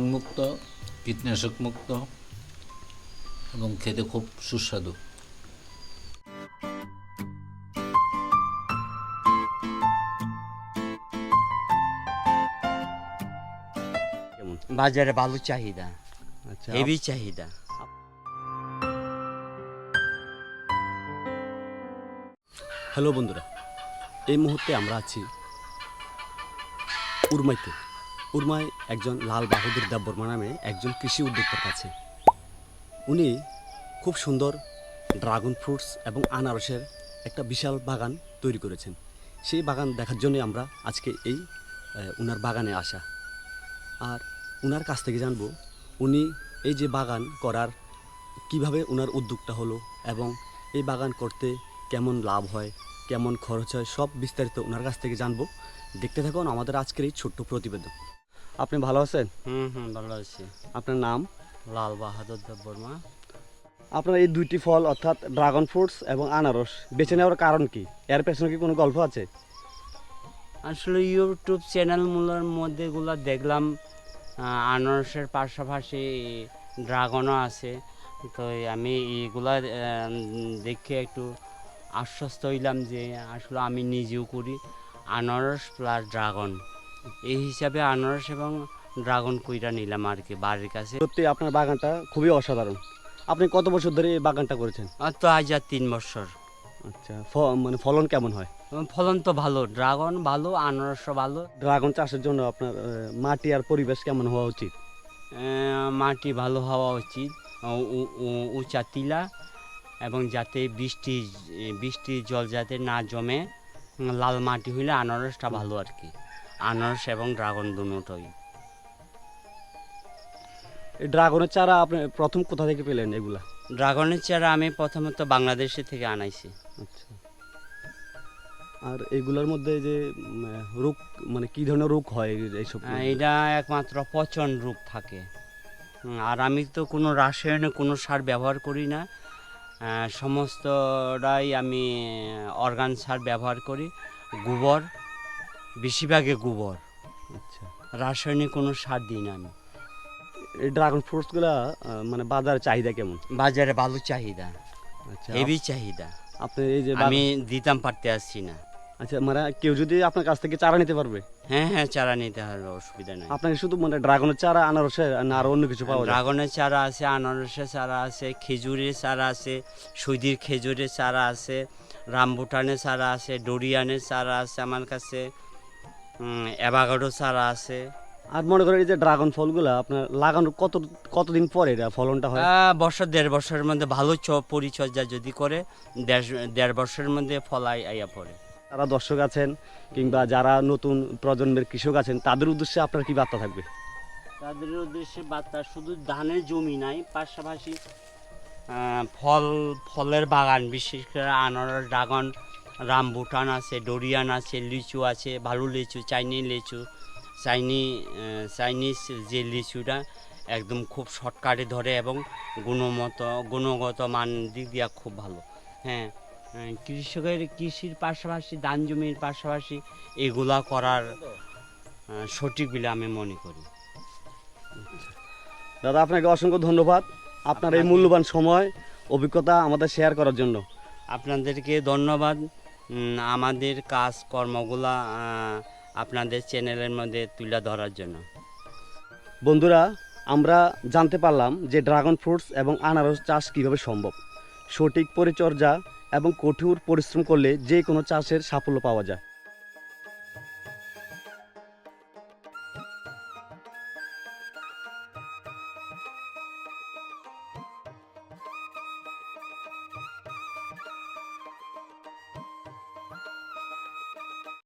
মুক্ত কীটনাশক মুক্ত এবং খেতে খুব সুস্বাদু। বাজারে ভালো চাহিদা। আচ্ছা। হেভি চাহিদা। হ্যালো বন্ধুরা এই মুহূর্তে আমরা আছি উরমাইতে। উরমায় একজন লাল বাহাদুর দেববর্মা নামে একজন কৃষি উদ্যোক্তার কাছে। উনি খুব সুন্দর ড্রাগন ফ্রুটস এবং আনারসের একটা বিশাল বাগান তৈরি করেছেন। সেই বাগান দেখার জন্যই আমরা আজকে এই উনার বাগানে আসা। আর উনার কাছ থেকে জানব উনি এই যে বাগান করার কীভাবে ওনার উদ্যোগটা হলো এবং এই বাগান করতে কেমন লাভ হয় কেমন খরচ হয় সব বিস্তারিত ওনার কাছ থেকে জানব। দেখতে থাকুন আমাদের আজকের এই ছোট্ট প্রতিবেদন। আপনি ভালো আছেন? হুম হুম ভালো আছি। আপনার নাম? লাল বাহাদুর দেববর্মা আপনার এই দুইটি ফল অর্থাৎ ড্রাগন ফ্রুটস এবং আনারস বেছে নেওয়ার কারণ কি? এর পেছনে কি কোনো গল্প আছে? আসলে ইউটিউব চ্যানেলগুলোর মধ্যে এগুলো দেখলাম আনারসের পাশাপাশি ড্রাগনও আছে। তো আমি এগুলা দেখে একটু আশ্বস্ত হইলাম যে আসলে আমি নিজেও করি আনারস প্লাস ড্রাগন এই হিসাবে আনারস এবং ড্রাগন কুইটা নিলাম আর কি বাড়ির কাছে। সত্যি আপনার বাগানটা খুবই অসাধারণ। আপনি কত বছর ধরে এই বাগানটা করেছেন? তো আজ আর তিন বছর। আচ্ছা মানে ফলন কেমন হয়? ফলন তো ভালো ড্রাগন ভালো আনারসও ভালো। ড্রাগন চাষের জন্য আপনার মাটি আর পরিবেশ কেমন হওয়া উচিত? আহ, মাটি ভালো হওয়া উচিত। উঁচা টিলা এবং যাতে বৃষ্টি বৃষ্টি জল যাতে না জমে লাল মাটি হইলে আনারসটা ভালো আর কি। আনারস এবং ড্রাগন দুটোই। এই ড্রাগনের চারা আপনি প্রথম কোথা থেকে পেলেন এগুলা? ড্রাগনের চারা আমি প্রথমত বাংলাদেশে থেকে আনাইছি। আচ্ছা। আর এগুলোর মধ্যে যে রোগ মানে কি ধরনের রোগ হয় এইসব? এটা একমাত্র পচন রোগ থাকে। আর আমি তো কোনো রাসায়নিক কোনো সার ব্যবহার করি না। সমস্তটাই আমি অর্গান সার ব্যবহার করি। গোবর বেশিরভাগে গোবর। আচ্ছা। রাসায়নিক কোনো সার দিই না আমি। এই ড্রাগন ফ্রুটসগুলো মানে বাজারে চাহিদা কেমন? বাজারে ভালো চাহিদা। আচ্ছা হেভি চাহিদা। আপনি এই যে আমি দিতাম পারতে আসছি না। আচ্ছা মানে কেউ যদি আপনার কাছ থেকে চারা নিতে পারবে? হ্যাঁ হ্যাঁ চারা নিতে হবে অসুবিধা নেই। আপনাকে শুধু মানে ড্রাগনের চারা আনারসের না আরও অন্য কিছু পাওয়া ড্রাগনের চারা আছে আনারসের চারা আছে খেজুরের চারা আছে সৈদির খেজুরের চারা আছে রামবুটানের চারা আছে ডোরিয়ানের চারা আছে আমার কাছে অ্যাভাগাডো চারা আছে। আর মনে করেন এই যে ড্রাগন ফলগুলা আপনার লাগানোর কত কতদিন পরে এটা ফলনটা হয়? বছর দেড় বছরের মধ্যে ভালো পরিচর্যা যদি করে দেড়- দেড় বছরের মধ্যে ফলাই আইয়া পড়ে। যারা দর্শক আছেন কিংবা যারা নতুন প্রজন্মের কৃষক আছেন, তাদের উদ্দেশ্যে আপনার কি বার্তা থাকবে? তাদের উদ্দেশ্যে বার্তা, শুধু ধানের জমি নাই, পাশাপাশি ফল, ফলের বাগান, বিশেষ করে আনারস, ড্রাগন রামবুটান আছে, ডোরিয়ান আছে, লিচু আছে, ভালো লিচু চাইনি লিচু, চাইনি চাইনিজ যে লিচুটা একদম খুব শর্টকাটে ধরে এবং গুণমত, গুণগত মান দিক দিয়া খুব ভালো। হ্যাঁ কৃষকের কৃষির পাশাপাশি ধান জমির পাশাপাশি এগুলা করার সঠিক বলে আমি মনে করি। দাদা আপনাকে অসংখ্য ধন্যবাদ। আপনার এই মূল্যবান সময় অভিজ্ঞতা আমাদের শেয়ার করার জন্য। আপনাদেরকে ধন্যবাদ। আমাদের কাজ কর্মগুলা আপনাদের চ্যানেলের মধ্যে তুলে ধরার জন্য। বন্ধুরা আমরা জানতে পারলাম যে ড্রাগন ফ্রুটস এবং আনারস চাষ কীভাবে সম্ভব। সঠিক পরিচর্যা এবং কঠোর পরিশ্রম করলে যে কোনো চাষের সাফল্য পাওয়া যায়।